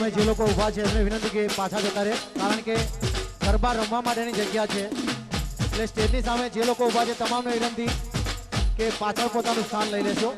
સામે જે લોકો ઊભા છે, એમને વિનંતી કે પાછા જતા રહે, કારણ કે ગરબા રમવા માટેની જગ્યા છે. એટલે સ્ટેજની સામે જે લોકો ઊભા છે, તમામને વિનંતી કે પાછળ પોતાનું સ્થાન લઈ લેશો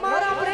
Vamos, Vamos,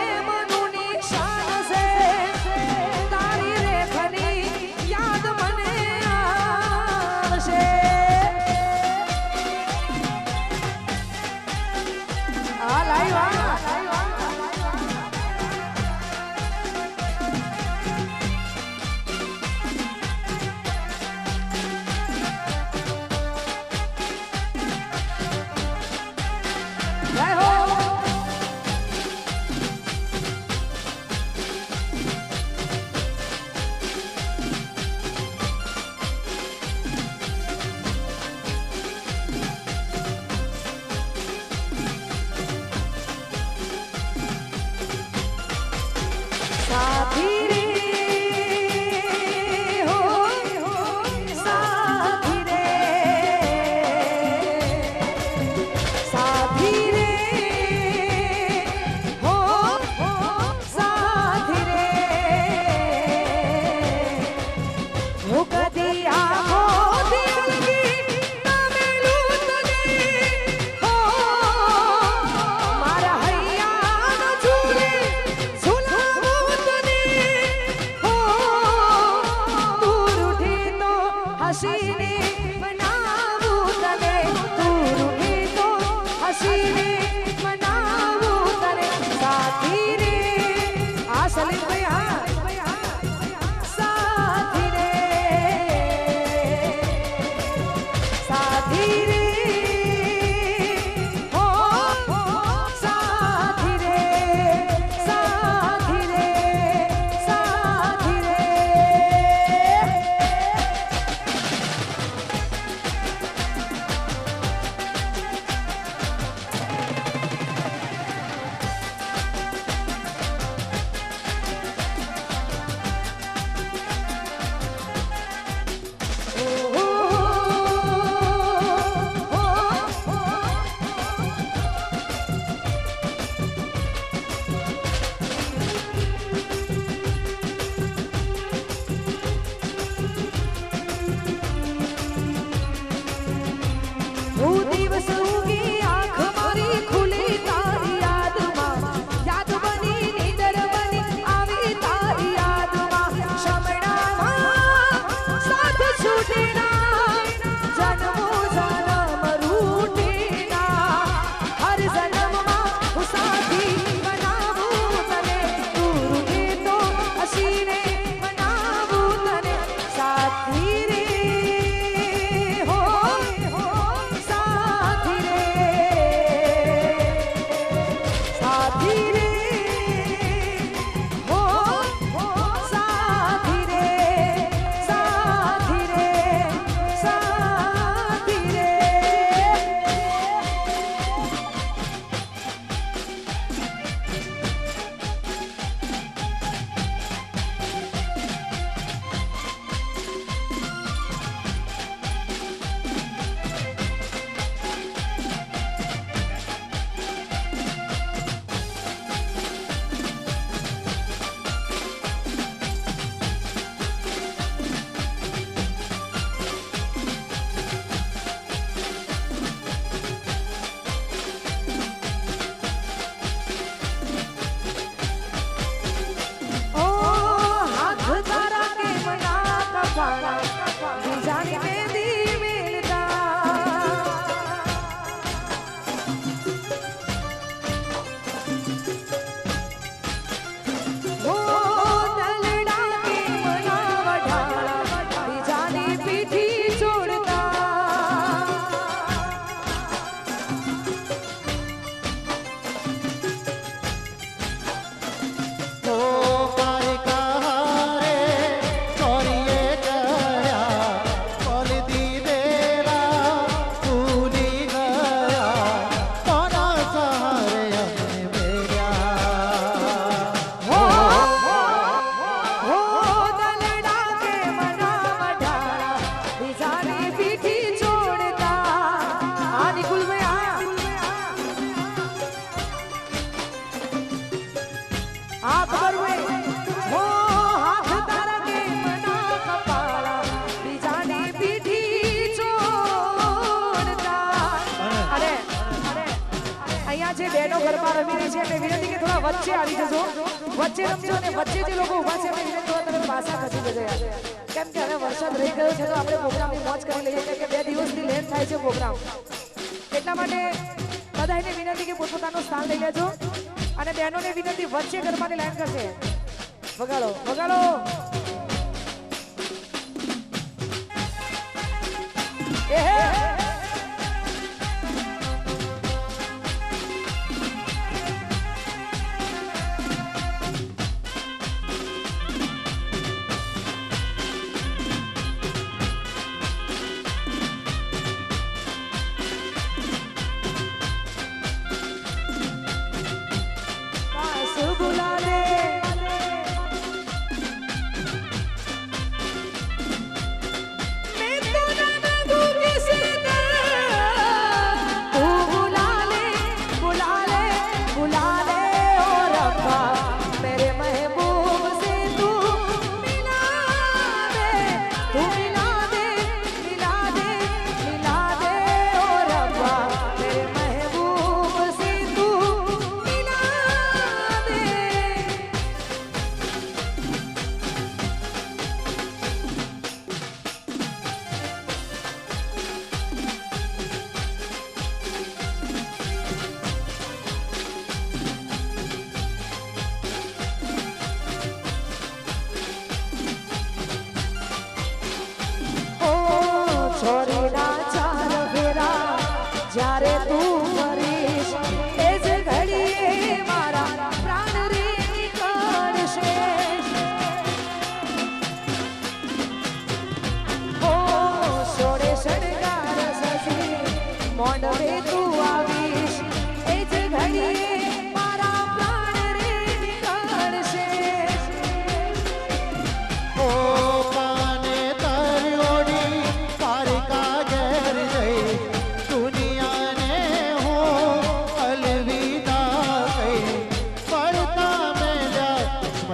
挂。કેમ કે હવે વરસાદ રહી ગયો છે, તો આપણે પ્રોગ્રામની મોજ કરી લઈએ. કે બે દિવસની લેટ થાય છે પ્રોગ્રામ એટલા માટે બધાને વિનંતી કે પોતપોતાનું સ્થાન લઈ લેજો અને બહેનોને વિનંતી વચ્ચે ગરબાની લાઈન કરશે. વગાડો વગાડો. એ હે.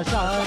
上。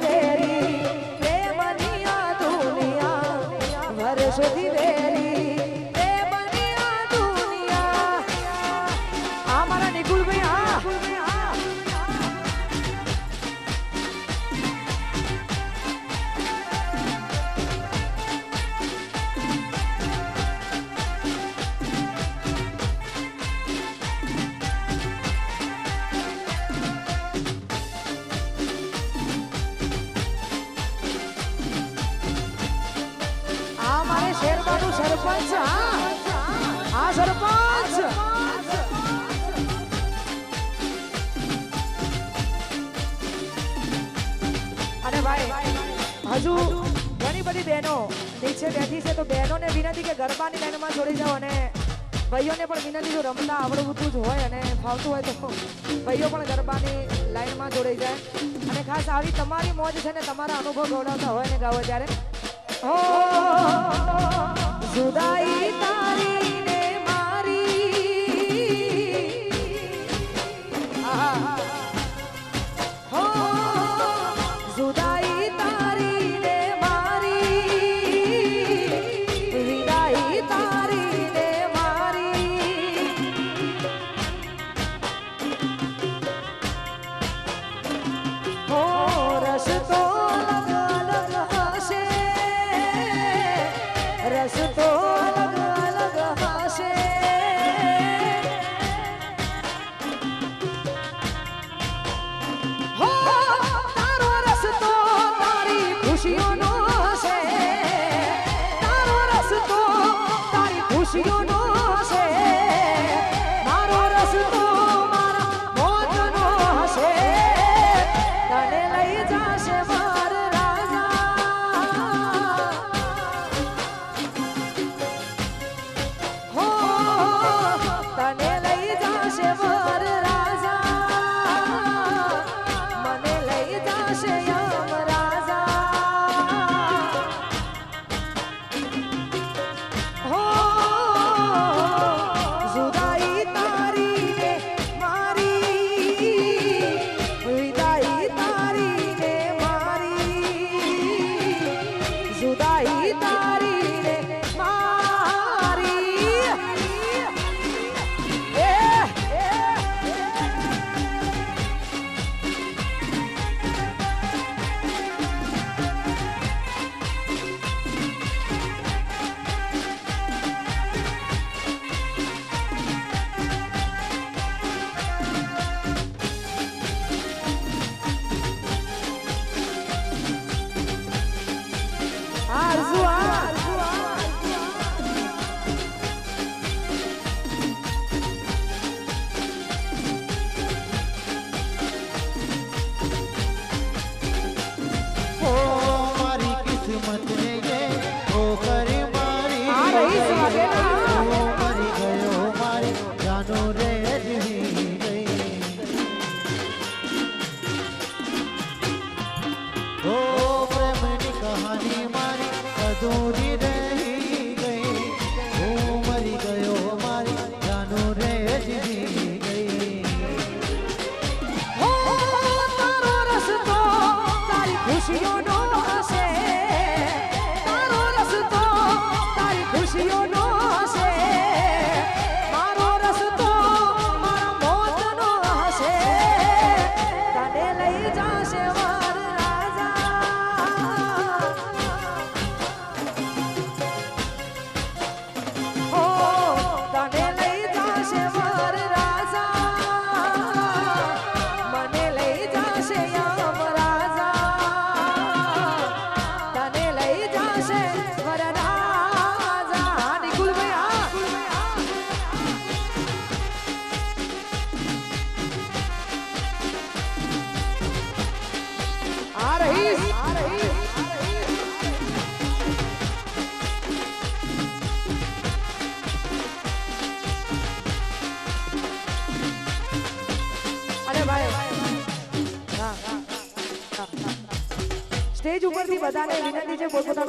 quiere. ખેરવાનું સરપંચ, હા. સરપંચ. અને ભાઈ, હજુ ઘણી બધી બહેનો નીચે બેઠી છે, તો બહેનોને વિનંતી કે ગરબાની લાઈનમાં જોડી જાઓ અને ભાઈઓને પણ વિનંતી, જો રમતા આવડવું જ હોય અને ફાવતું હોય તો ભાઈઓ પણ ગરબાની લાઈનમાં જોડાઈ જાય. અને ખાસ આવી તમારી મોજ છે ને તમારા અનુભવ ગૌડાવતા હોય ને ગાવો ત્યારે. તારી ને મારી.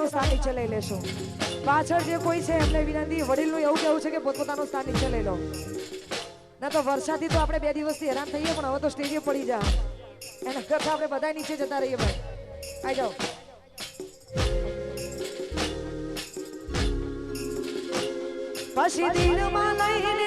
પોતપોતાનું સ્થાન નીચે લઈ લેશો. પાછળ જે કોઈ છે, એમને વિનંતી, વડીલનું એવું કહેવું છે કે પોતપોતાનું સ્થાન નીચે લઈ લો. ના તો વરસાદથી તો આપણે બે દિવસથી હેરાન થઈએ, પણ હવે તો સ્ટેજે પડી જા. એના કરતા આપણે બધા નીચે જતા રહીએ ભાઈ. આવી જાઓ. પછી દિલમાં લઈને